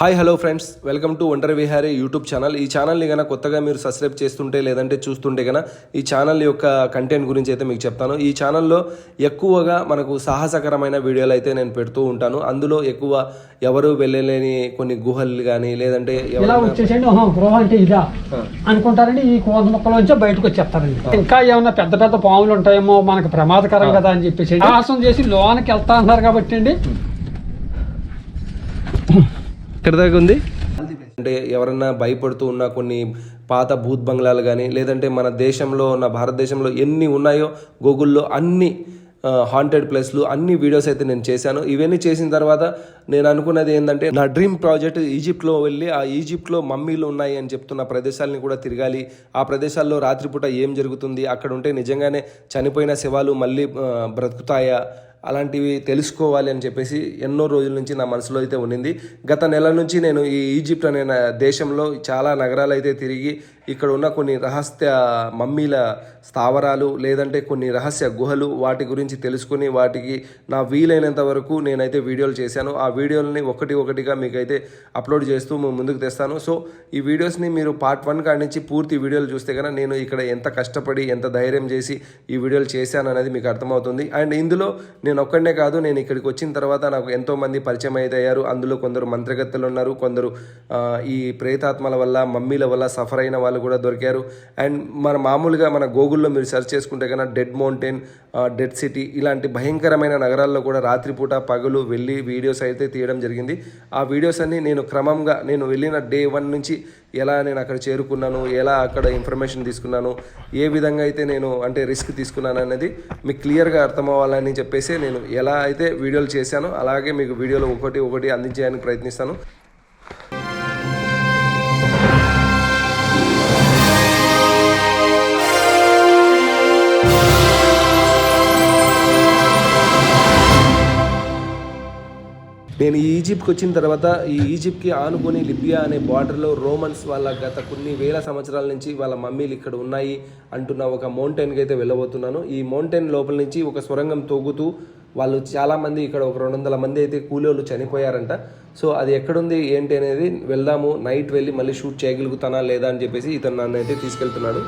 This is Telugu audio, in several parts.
Hi hello friends welcome to Ontari Vihari YouTube channel ఈ ఛానల్ని కనుక కొత్తగా మీరు సబ్స్క్రైబ్ చేస్తుంటే లేదంటే చూస్తుంటే కనుక ఈ ఛానల్ యొక్క కంటెంట్ గురించి అయితే మీకు చెప్తాను. ఈ ఛానల్లో ఎక్కువగా మనకు సాహసకరమైన వీడియోలు అయితే నేను పెడుతూ ఉంటాను. అందులో ఎక్కువ ఎవరు వెళ్ళలేని కొన్ని గుహలు కానీ లేదంటే అంటే ఇదా? అనుకుంటారండి. ఈ కోంత మొక్కలోంచే బయటకు వచ్చేస్తారండి. ఇంకా ఏమన్నా పెద్ద పెద్ద పాములు ఉంటాయేమో మనకు ప్రమాదకరం కదా అని చెప్పేసి సాహసం చేసి లోనకి వెళ్తా అంటున్నారు కాబట్టి అండి. ఎక్కడ దాకా ఉంది? అంటే ఎవరన్నా భయపడుతూ ఉన్న కొన్ని పాత భూత్ బంగ్లాలు కానీ లేదంటే మన దేశంలో ఉన్న భారతదేశంలో ఎన్ని ఉన్నాయో గూగుల్లో అన్ని హాంటెడ్ ప్లేస్లు అన్ని వీడియోస్ అయితే నేను చేశాను. ఇవన్నీ చేసిన తర్వాత నేను అనుకున్నది ఏంటంటే నా డ్రీమ్ ప్రాజెక్ట్ ఈజిప్ట్లో వెళ్ళి ఆ ఈజిప్ట్లో మమ్మీలు ఉన్నాయి అని చెప్తున్న ప్రదేశాలని కూడా తిరగాలి. ఆ ప్రదేశాల్లో రాత్రిపూట ఏం జరుగుతుంది? అక్కడ ఉంటే నిజంగానే చనిపోయిన శవాలు మళ్ళీ బ్రతుకుతాయా? అలాంటివి తెలుసుకోవాలి అని చెప్పేసి ఎన్నో రోజుల నుంచి నా మనసులో అయితే ఉండింది గత నెల నుంచి నేను ఈ ఈజిప్ట్ అనే దేశంలో చాలా నగరాలు అయితే తిరిగి ఇక్కడ ఉన్న కొన్ని రహస్య మమ్మీల స్థావరాలు లేదంటే కొన్ని రహస్య గుహలు వాటి గురించి తెలుసుకుని వాటికి నా వీలైనంత వరకు నేనైతే వీడియోలు చేశాను. ఆ వీడియోలని ఒకటి ఒకటిగా మీకైతే అప్లోడ్ చేస్తూ ముందుకు తెస్తాను. సో ఈ వీడియోస్ని మీరు పార్ట్ వన్ కాడి నుంచి పూర్తి వీడియోలు చూస్తే కనుక నేను ఇక్కడ ఎంత కష్టపడి ఎంత ధైర్యం చేసి ఈ వీడియోలు చేశాను అనేది మీకు అర్థమవుతుంది. అండ్ ఇందులో నేను ఒక్కడనే కాదు నేను ఇక్కడికి వచ్చిన తర్వాత నాకు ఎంతోమంది పరిచయం అయితే అయ్యారు అందులో కొందరు మంత్రగత్తెలు ఉన్నారు కొందరు ఈ ప్రేతాత్మల వల్ల మమ్మీల వల్ల సఫర్ అయిన వాళ్ళు కూడా దొరికారు. అండ్ మన మామూలుగా మన గూగుల్లో మీరు సెర్చ్ చేసుకుంటే కన్నా డెడ్ మౌంటైన్ డెడ్ సిటీ ఇలాంటి భయంకరమైన నగరాల్లో కూడా రాత్రిపూట పగలు వెళ్ళి వీడియోస్ అయితే తీయడం జరిగింది. ఆ వీడియోస్ అన్ని నేను క్రమంగా నేను వెళ్ళిన డే వన్ నుంచి ఎలా నేను అక్కడ చేరుకున్నాను ఎలా అక్కడ ఇన్ఫర్మేషన్ తీసుకున్నాను ఏ విధంగా అయితే నేను అంటే రిస్క్ తీసుకున్నాను అనేది మీకు క్లియర్గా అర్థమవ్వాలని చెప్పేసి నేను ఎలా అయితే వీడియోలు చేశానో అలాగే మీకు వీడియోలు ఒకటి ఒకటి అందించడానికి ప్రయత్నిస్తాను. నేను ఈజిప్ట్కి వచ్చిన తర్వాత ఈ ఈజిప్ట్కి ఆనుకొని లిబియా అనే బార్డర్లో రోమన్స్ వాళ్ళ గత కొన్ని వేల సంవత్సరాల నుంచి వాళ్ళ మమ్మీలు ఇక్కడ ఉన్నాయి అంటున్న ఒక మౌంటైన్కి అయితే వెళ్ళబోతున్నాను. ఈ మౌంటైన్ లోపల నుంచి ఒక సొరంగం తోగుతూ వాళ్ళు చాలామంది ఇక్కడ ఒక రెండు వందల మంది అయితే కూలీలు చనిపోయారంట. సో అది ఎక్కడుంది ఏంటి అనేది వెళ్దాము నైట్ వెళ్ళి మళ్ళీ షూట్ చేయగలుగుతానా లేదా అని చెప్పేసి ఇతను నన్ను అయితే తీసుకెళ్తున్నాడు.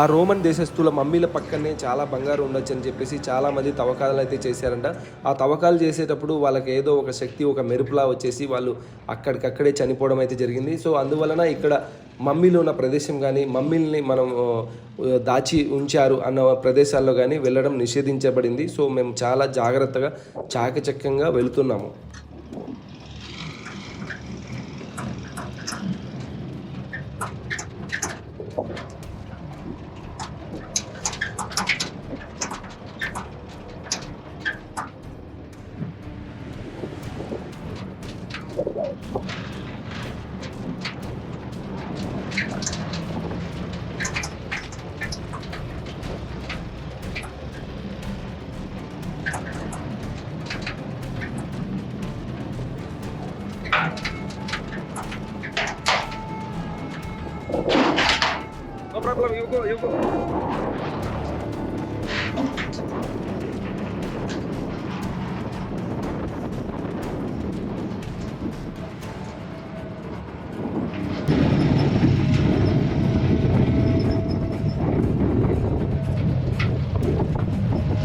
ఆ రోమన్ దేశస్తుల మమ్మీల పక్కనే చాలా బంగారం ఉండొచ్చు అని చెప్పేసి చాలామంది తవ్వకాలు అయితే చేశారంట. ఆ తవ్వకాలు చేసేటప్పుడు వాళ్ళకి ఏదో ఒక శక్తి ఒక మెరుపులా వచ్చేసి వాళ్ళు అక్కడికక్కడే చనిపోవడం అయితే జరిగింది. సో అందువలన ఇక్కడ మమ్మీలు ఉన్న ప్రదేశం కానీ మమ్మీల్ని మనం దాచి ఉంచారు అన్న ప్రదేశాల్లో కానీ వెళ్ళడం నిషేధించబడింది. సో మేము చాలా జాగ్రత్తగా చాకచక్యంగా వెళుతున్నాము.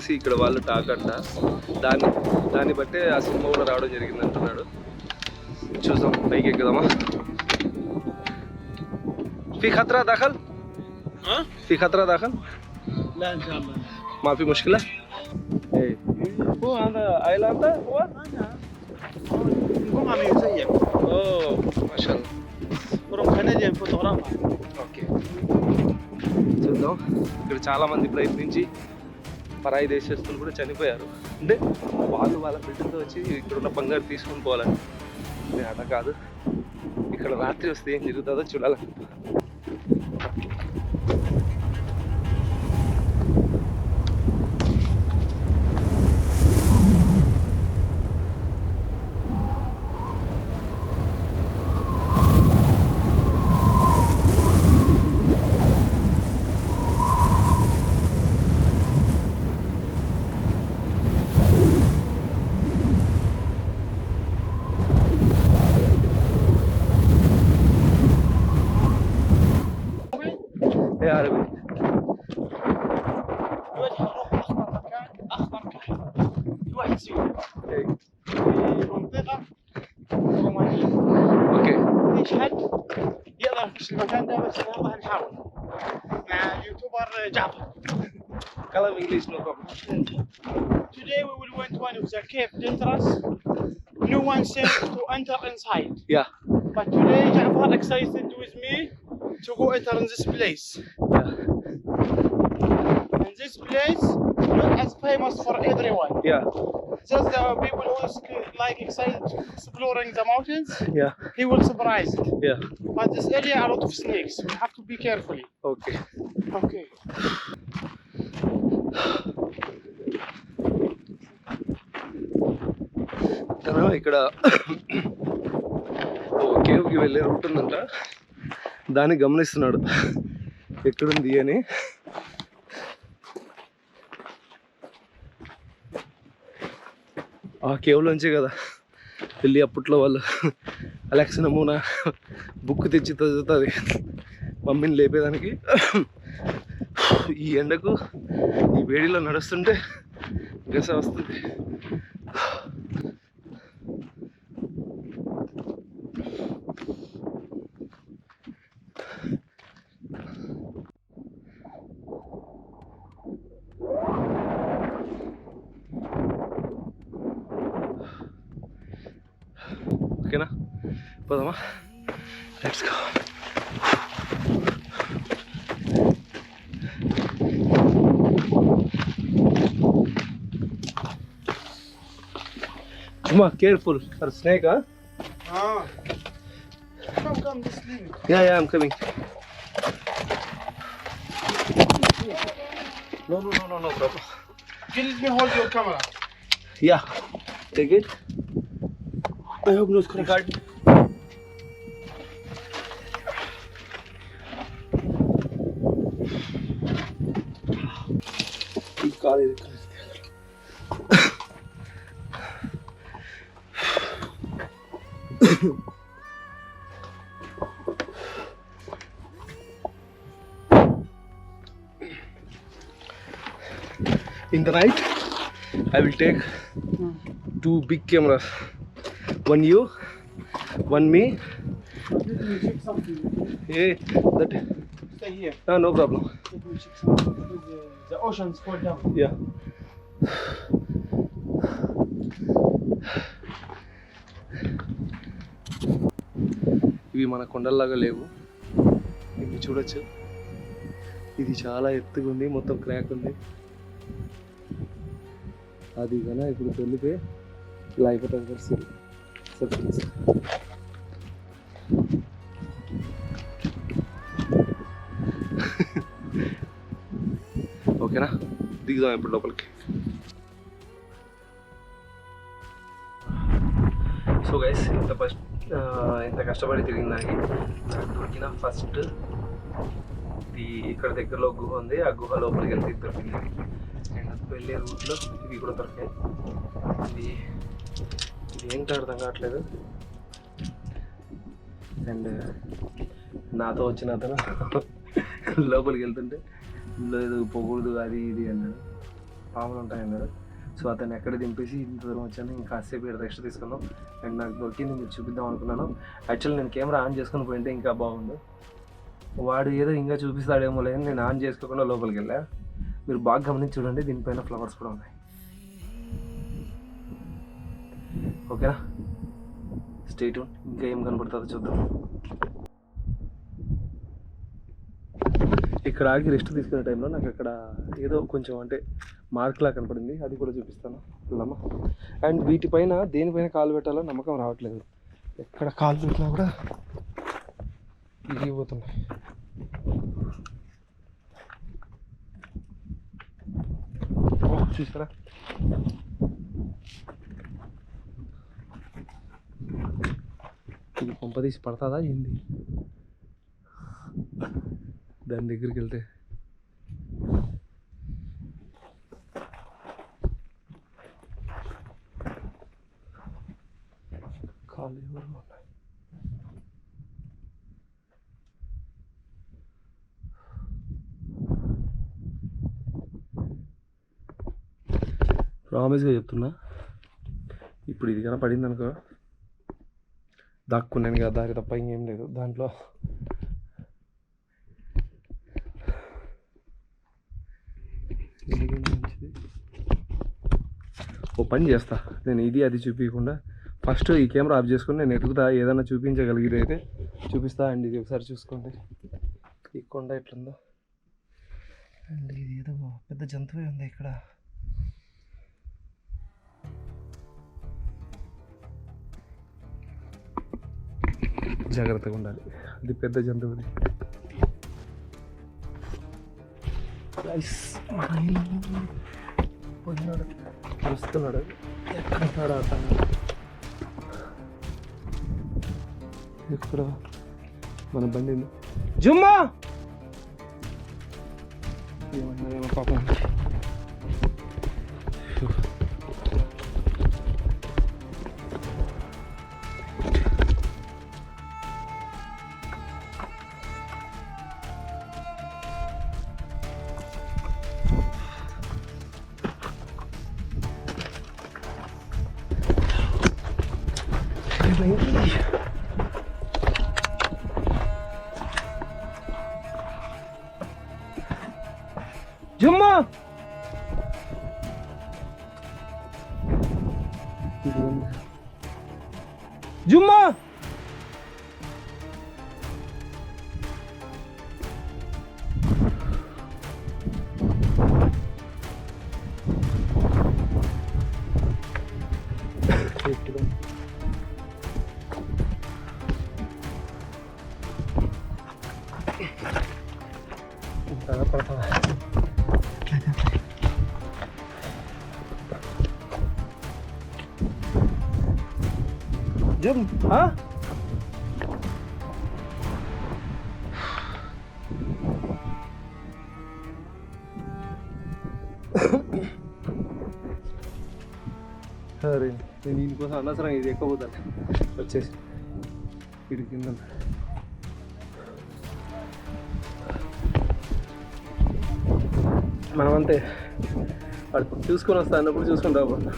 చెప్పేసి ఇక్కడ వాళ్ళు టాక్ అంట దాన్ని దాన్ని బట్టే ఆ సినిమా కూడా రావడం జరిగింది అంటున్నాడు. చూద్దాం పైకి ఎక్కుదామా? ఫీ ఖతరా దాఖల్? ఫీ ఖతరా దాఖల్? మాఫీ ముష్కిల? అంతా ఓ ఓకే. చూద్దాం. ఇక్కడ చాలా మంది ప్రయత్నించి పరాయి దేశస్తులు కూడా చనిపోయారు. అంటే వాళ్ళు వాళ్ళ బిడ్డతో వచ్చి ఇక్కడున్న బంగారు తీసుకొని పోవాలని. నేను అలా కాదు. ఇక్కడ రాత్రి వస్తే ఏం జరుగుతుందో చూడాలని يا عربي الوجه نروح اخطر مكان اخطر كحل في واحد سيوله في منطقه رومانيه أوكي فيش حد يقدر يخش المكان ده بس والله نحاول مع يوتيوبر جعفر كلام انجليزي نو بروبلم Today we will went one of the cave dangerous. No one said to enter inside. Yeah. But today Jafar excited go enter in this place. And this place not as famous for everyone. Yeah Just the people who is like excited to exploring the mountains, yeah he will surprise it. Yeah But this area a lot of snakes. We have to be carefully. Okay Okay. తను ఇక్కడ ఓ కేవ్కి వెళ్ళే రూట్ ఉందంట దాన్ని గమనిస్తున్నాడు. ఎక్కడుంది అని. ఆ కేవ్లోంచే కదా వెళ్ళి అప్పట్లో వాళ్ళు అలెక్సన్ నమూనా బుక్ తెచ్చి చదువుతుంది. మమ్మీని లేపేదానికి ఈ ఎండకు ఈ వేడిలో నడుస్తుంటే గస వస్తుంది. Come on, careful for snake, huh? Ah. Come, come, just leave. Yeah, yeah, I'm coming. No, no, no, no, no, Papa. You let me hold your camera. Yeah. Take it. I hope no scratch. The night, I will take two big cameras. One you, one me. Let me check something. Hey, that Stay here. ah, no problem. Let me check something. Because the, the oceans fall down. Yeah. ఇవి మన కొండల్లాగా లేవు ఇవి చూడొచ్చు ఇది చాలా ఎత్తుగా ఉంది మొత్తం క్రాక్ ఉంది అది కన్నా ఇప్పుడు తెలిపే ఇలా అయిపోతుంది పరిస్థితి ఓకేనా? దిగుదాం ఇప్పుడు లోపలికి. సో గైస్ ఇంత ఫస్ట్ ఇంత కష్టపడి తిరిగిన దానికి నాకు దొరికిన ఫస్ట్ ఇది ఇక్కడ దగ్గరలో గుహ ఉంది. ఆ గుహ లోపలికి వెళ్తే దొరికింది వెళ్ళే రూట్లో ఇవి కూడా దొరికాయి. ఇది ఇది ఏంటో అర్థం కావట్లేదు. అండ్ నాతో వచ్చిన అతను లోపలికి వెళ్తుంటే లేదు పోకూడదు అది ఇది అన్నాడు. పాములు ఉంటాయి అన్నాడు. సో అతను ఎక్కడ దింపేసి ఇంత దూరం వచ్చాను ఇంకా కాసేపు ఇక్కడ రెస్ట్ తీసుకుందాం. అండ్ నాకు దొరికింది మీరు చూపిద్దాం అనుకున్నాను. యాక్చువల్లీ నేను కెమెరా ఆన్ చేసుకుని పోయింటే ఇంకా బాగుండు. వాడు ఏదో ఇంకా చూపిస్తాడేమో లేదని నేను ఆన్ చేసుకోకుండా లోపలికి వెళ్ళా. మీరు బాగా గమనించి చూడండి దీనిపైన ఫ్లవర్స్ కూడా ఉన్నాయి. ఓకేనా? స్టేట్ ఇంకా ఏం కనపడుతుందో చూద్దాం. ఇక్కడ ఆగి రెస్ట్ తీసుకునే టైంలో నాకు అక్కడ ఏదో కొంచెం అంటే మార్క్లా కనపడింది. అది కూడా చూపిస్తాను. వెళ్ళమ్మా. అండ్ వీటిపైన దేనిపైన కాలు పెట్టాలో నమ్మకం రావట్లేదు. ఎక్కడ కాలు పెట్టినా కూడా ఇరిగిపోతున్నాయి. తీసుకురా ఇది పంపదీసి పడతాదా ఏంది? దాని దగ్గరికి వెళ్తే కాలు ఎవరు ఉన్నాయి ప్రామిస్గా చెప్తున్నా. ఇప్పుడు ఇది కన్నా పడింది అనుకో దాక్కున్నాను కదా దారి తప్ప ఇంకేం లేదు. దాంట్లో ఓ పని చేస్తా. నేను ఇది అది చూపించకుండా ఫస్ట్ ఈ కెమెరా ఆఫ్ చేసుకుని నేను ఎదుగుతా ఏదైనా చూపించగలిగితే అయితే చూపిస్తా అండి. ఇది ఒకసారి చూసుకోండి. ఈ కొండ ఎట్లుందో. అండ్ ఇది ఏదో పెద్ద జంతువు ఉంది ఇక్కడ. జాగ్రత్తగా ఉండాలి. అది పెద్ద జంతువుది Guys, పోయినాడు. ఎక్కడ అతను? ఎక్కడ? మన బండి జుమ్మా! జుమ్మా ఏమో పాపం. జమ్ ఆ అరే నేను దీనికోసం అనవసరం ఇది ఎక్కువ పోతాను వచ్చేసి ఇటు కింద మనమంతే వాడు చూసుకొని వస్తా అన్నప్పుడు చూసుకుని రాబోతున్నాం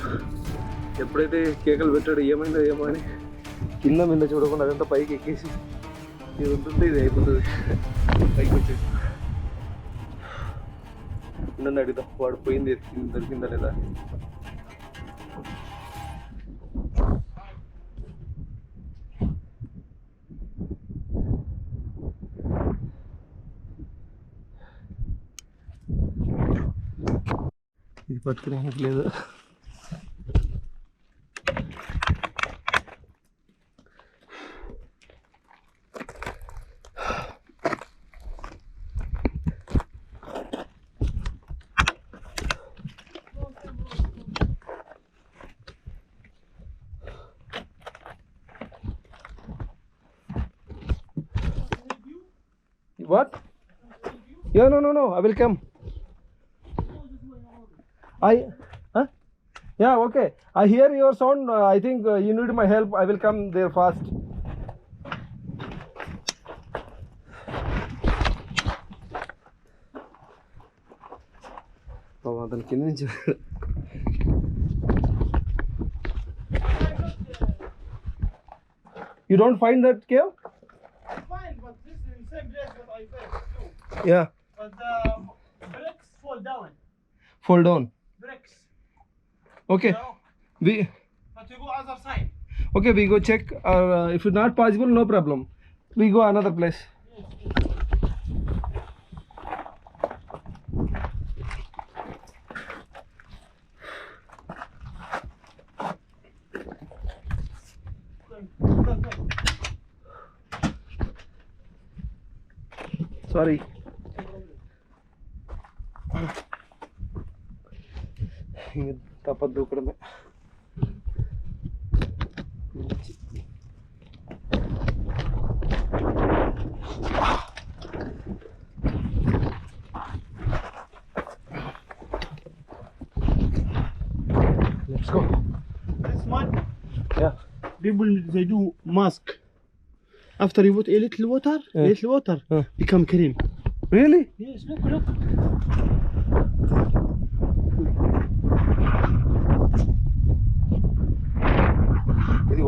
ఎప్పుడైతే కేకలు పెట్టాడు ఏమైందో ఏమో అని కింద మీద చూడకుండా అదంతా పైకి ఎక్కేసి ఇది ఉంటుంది ఇది అయిపోతుంది. పైకి వచ్చేసి. నన్ను అడుగుతా వాడు పోయింది ఎత్తింది దొరికిందా లేదా? ఇది పట్టుకునే లేదు. I will come. I, huh? Yeah, okay. I hear your sound. Uh, I think uh, you need my help. I will come there fast. Oh, you? You don't find that cave? I find, but this is the same place that I found. Yeah. Fall down. Bricks. Okay. No. We But we go other side. okay. We go check. Or uh, if it's not possible, no problem. We go another place. Sorry. и та подукрана. Let's go. This one. People they do mask. After you put a little water, yeah. little water yeah. become cream. Really? Yes. Look, look.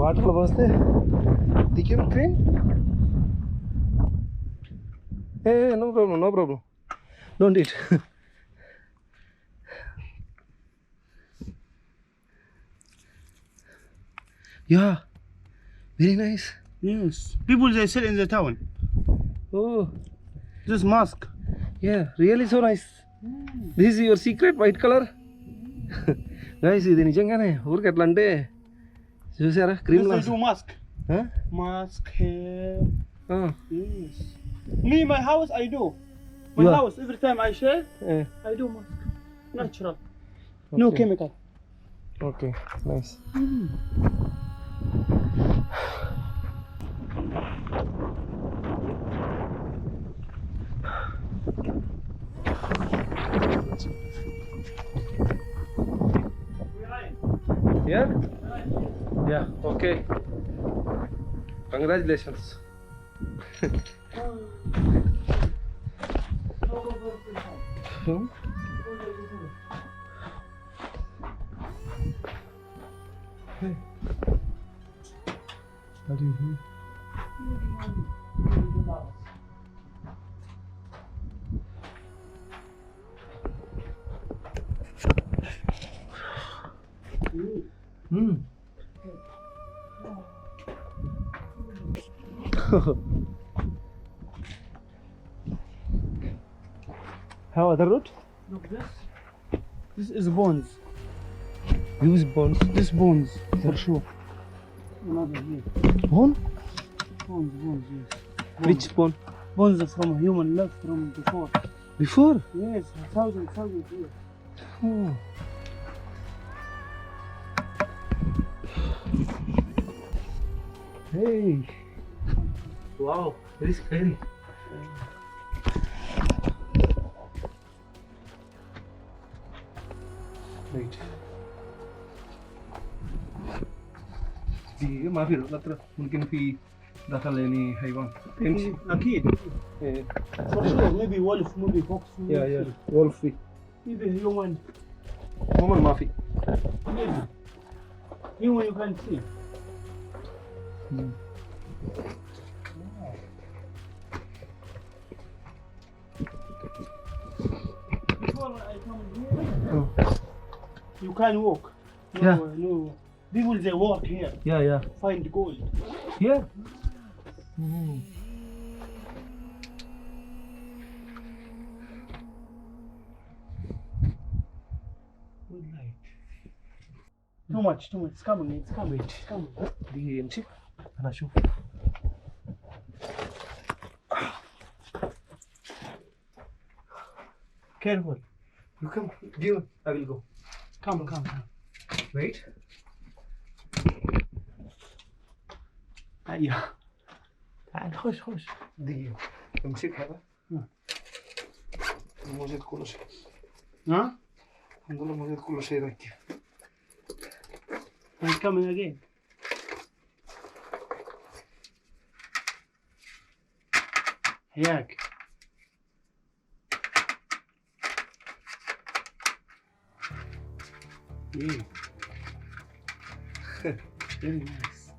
వాటర్లో పోస్తే దికేం cream A no problem no problem don't it yeah very nice Yes. People they sell in the town. Oh This mask. Yeah really so nice this is your secret white colour nice ఇది నిజంగానే ఊరికి ఎట్లా అంటే చూసారా Yes, cream they do mask. Ah. Mask here. Uh, Yes. Me, my house, I do. My You are- house, every time I shave, I do mask. Natural. No chemical. Okay nice Yeah? Yeah, okay. Congratulations. Hmm? Hey. What do you do? Hmm. How other route? Look this. This is bones. Use bones. This bones for sure. Another here. Bone? Bones, bones, yes. Which bone? Bones from human left from before. Before? Yes, thousand, thousand years. Oh. Hey. Wow, very scary. Wait. دي ما في القطرة ممكن في دخل يعني حيوان يمشي أكيد. إيه. For sure, maybe wolf, maybe fox. يا يا وولف في Maybe human. عموما ما في Maybe. Human you can see. come, I come here. Oh. You can walk. No, yeah. no. People they walk here. Yeah, yeah. Find gold. Yeah. Mm. Good night. Too much, too much. It's coming, it's coming, it's coming. DMC anashuka. Careful. You come, give. I will go. Come, come, come. Wait. ايوه تعال خش خش دي امسك هذا. نعم. موجود كل شيء. ها؟ الحمد لله موجود كل شيء ركب. I'm coming again. حياك Yeah. Very nice.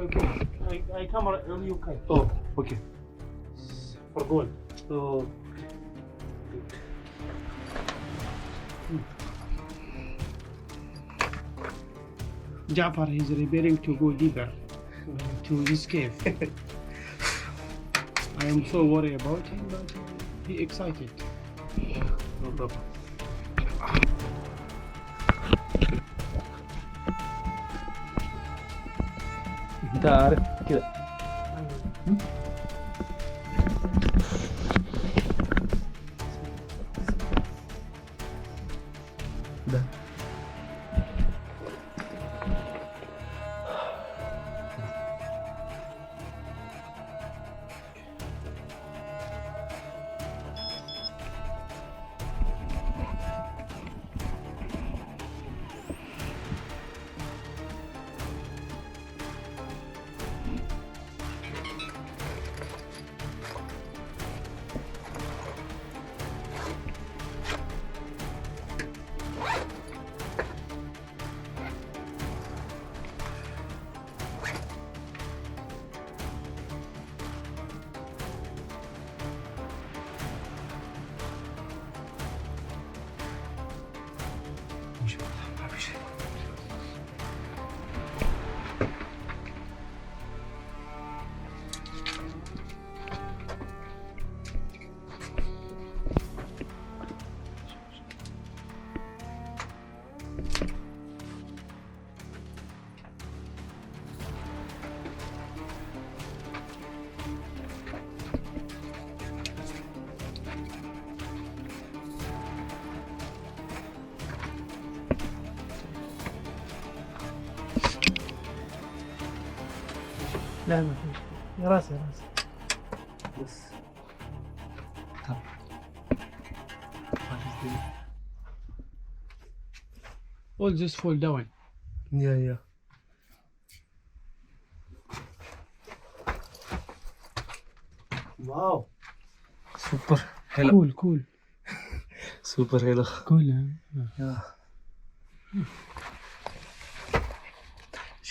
Okay, I, I come you okay. Oh, okay. for gold. So, Jafar is preparing to go deeper to this cave. I am so worried about him, but he excited. no problem. militare لا ما في يا راسي يا راسي بس طب all this fall down Yeah, yeah. Wow. Super. Hello. cool cool Super hello. cool huh? Yeah.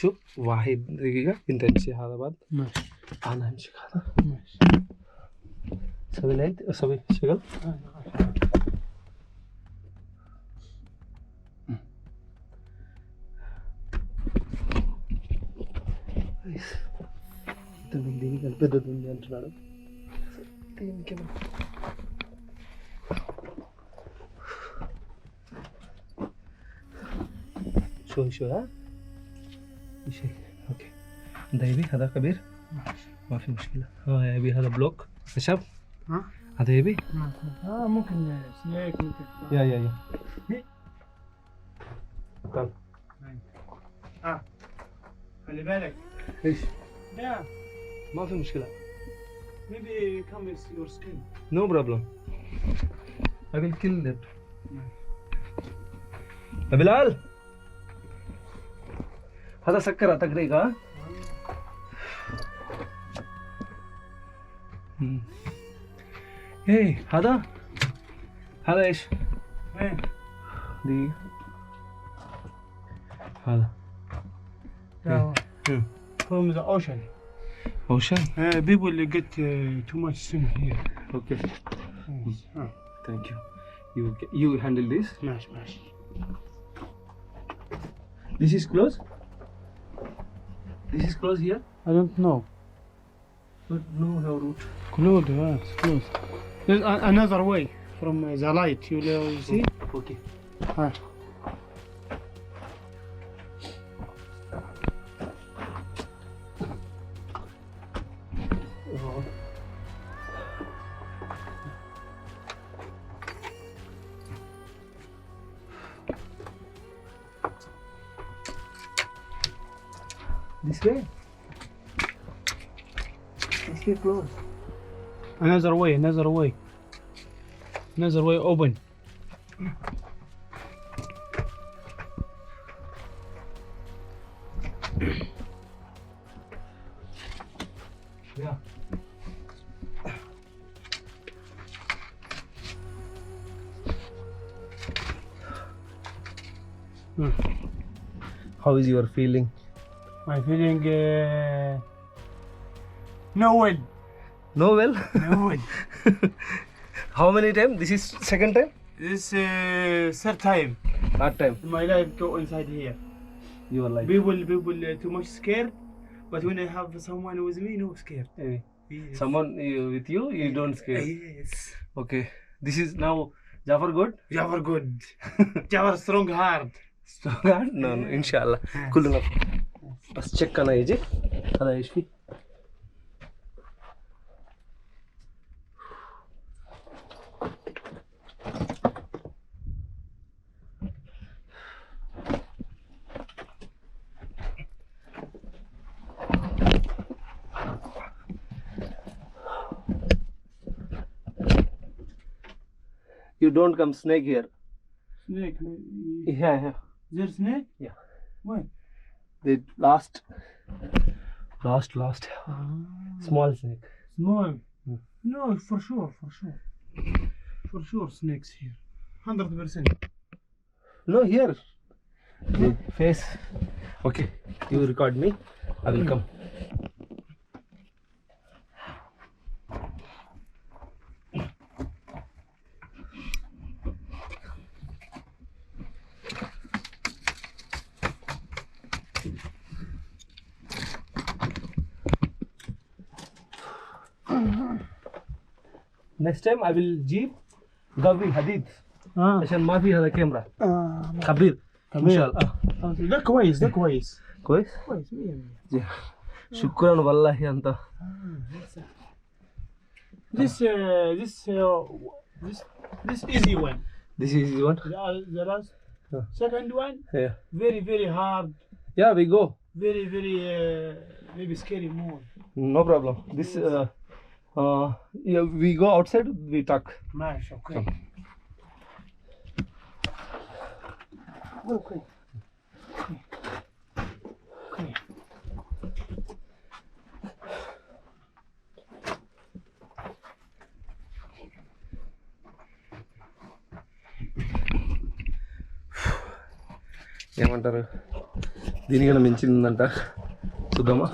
شوف واحد دقيقة انت امشي هذا بعد ماشي انا امشي هذا ماشي سوي لايت سوي شغل దీనికి కలిపేది ఉంది అంటున్నాడు దీనికి شوي شوي ها شيء. أوكي. ده يبي هذا كبير. ما في مشكلة. ها يبي هذا بلوك. خشب ها؟ هذا يبي آه ممكن سنيك ممكن. يا يا يا. تعال آه خلي بالك. إيش؟ yeah ما في مشكلة. maybe come with your skin. No problem. I will kill that. يا ಹದ ಸಕ್ಕರ ತಗ್ರಿ ಈಗ ಏಯ್ ಹದ ಹದ ಯಶ್ ದಿ ಹದ From the ocean. Ocean? Uh, people get uh, too much sun here. Okay. Yes. Oh. Thank you. You you handle this? Mash, mash. This is close? This is close here? I don't know. But no no route. Close yeah it's close. There's a- another way from uh, the light you will see? Okay. Ah. Close. another way another way another way open Yeah. Hmm. How is your feeling? my feeling uh, no wind no well? No well. How many time? This is second time? This is uh, third time. Third time. My life go inside here. Your life. People, people uh, too much scared, but when I have someone with me, no scared. Eh. Yes. Someone uh, with you, you don't scare. Eh, yes. Okay. This is now Jafar good? Jafar good. Jafar strong heart. Strong heart? No, no. Inshallah. Cool enough. Let's check. Can I, Hello, HP. You don't come snake here. Snake. Yeah, yeah. There's snake? Yeah. When? They lost. Lost, lost. Small snake. Small. Hmm. No, for sure, for sure. For sure, snakes here. Hundred percent. No, here. The face. Okay. You record me. I will come. Next time I will jeep Gavi Hadid Ah. عشان ما في هذا كاميرا خبير ان شاء الله ده كويس ده كويس كويس كويس مية مية شكرا والله انت This uh, this uh, this this easy one. this is one The, uh, the last Yeah. second one yeah very very hard, yeah we go very very uh, maybe scary more. no problem this uh, Uh, yeah, we go outside, we talk. Mash, okay. Okay. Okay. ఏమంటారు దీనికన్నా మించిందంట చూద్దామా